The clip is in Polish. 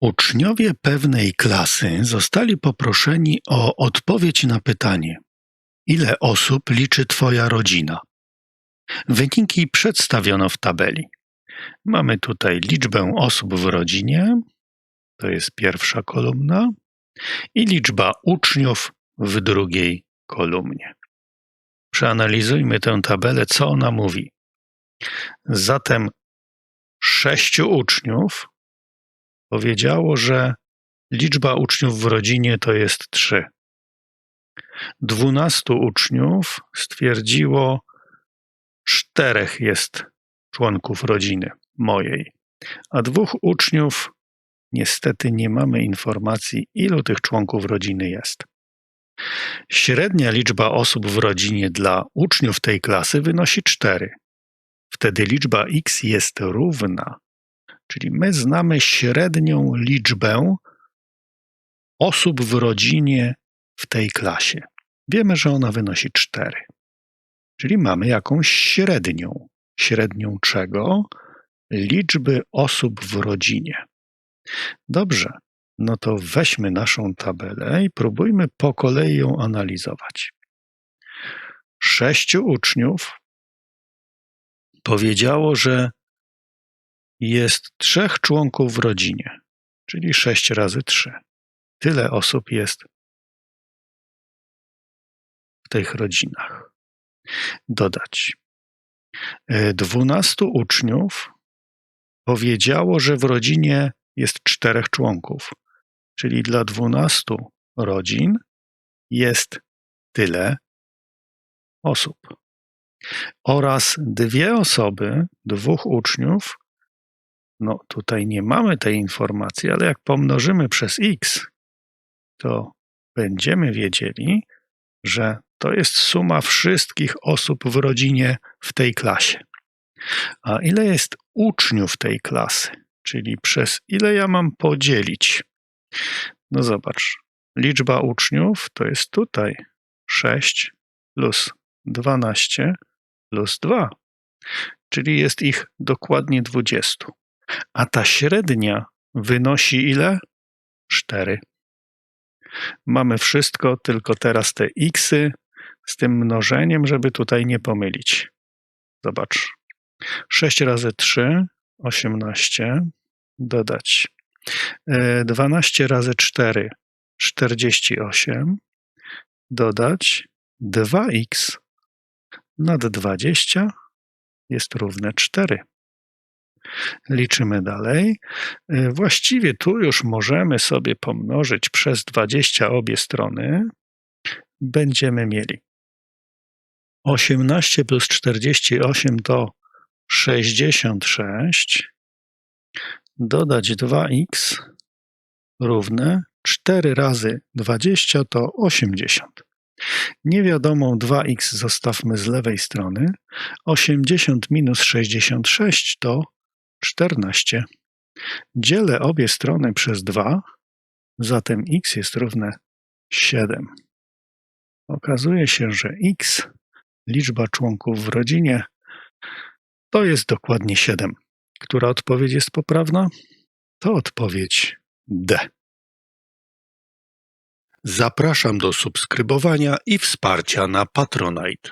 Uczniowie pewnej klasy zostali poproszeni o odpowiedź na pytanie: Ile osób liczy Twoja rodzina? Wyniki przedstawiono w tabeli. Mamy tutaj liczbę osób w rodzinie, to jest pierwsza kolumna, i liczba uczniów w drugiej kolumnie. Przeanalizujmy tę tabelę, co ona mówi. Zatem sześciu uczniów powiedziało, że liczba uczniów w rodzinie to jest trzy. Dwunastu uczniów stwierdziło, czterech jest członków rodziny mojej, a dwóch uczniów niestety nie mamy informacji, ilu tych członków rodziny jest. Średnia liczba osób w rodzinie dla uczniów tej klasy wynosi 4. Wtedy liczba x jest równa, czyli my znamy średnią liczbę osób w rodzinie w tej klasie. Wiemy, że ona wynosi 4. Czyli mamy jakąś średnią. Średnią czego? Liczby osób w rodzinie. Dobrze, no to weźmy naszą tabelę i próbujmy po kolei ją analizować. Sześciu uczniów powiedziało, że jest trzech członków w rodzinie, czyli sześć razy trzy. Tyle osób jest w tych rodzinach. Dodać. E, dwunastu uczniów powiedziało, że w rodzinie jest czterech członków, czyli dla dwunastu rodzin jest tyle osób. Oraz dwie osoby, dwóch uczniów, no tutaj nie mamy tej informacji, ale jak pomnożymy przez x, to będziemy wiedzieli, że to jest suma wszystkich osób w rodzinie w tej klasie. A ile jest uczniów tej klasy? Czyli przez ile ja mam podzielić? No zobacz, liczba uczniów to jest tutaj 6 plus 12 plus 2, czyli jest ich dokładnie 20. A ta średnia wynosi ile? 4. Mamy wszystko, tylko teraz te xy z tym mnożeniem, żeby tutaj nie pomylić. Zobacz. 6 razy 3, 18, dodać 12 e, razy 4, 48, dodać 2x nad 20 jest równe 4. Liczymy dalej. E, właściwie tu już możemy sobie pomnożyć przez 20 obie strony. Będziemy mieli 18 plus 48 to 66. Dodać 2x równe 4 razy 20 to 80. Niewiadomą 2x zostawmy z lewej strony. 80 minus 66 to 14. Dzielę obie strony przez 2, zatem x jest równe 7. Okazuje się, że x, liczba członków w rodzinie, to jest dokładnie 7. Która odpowiedź jest poprawna? To odpowiedź D. Zapraszam do subskrybowania i wsparcia na Patronite.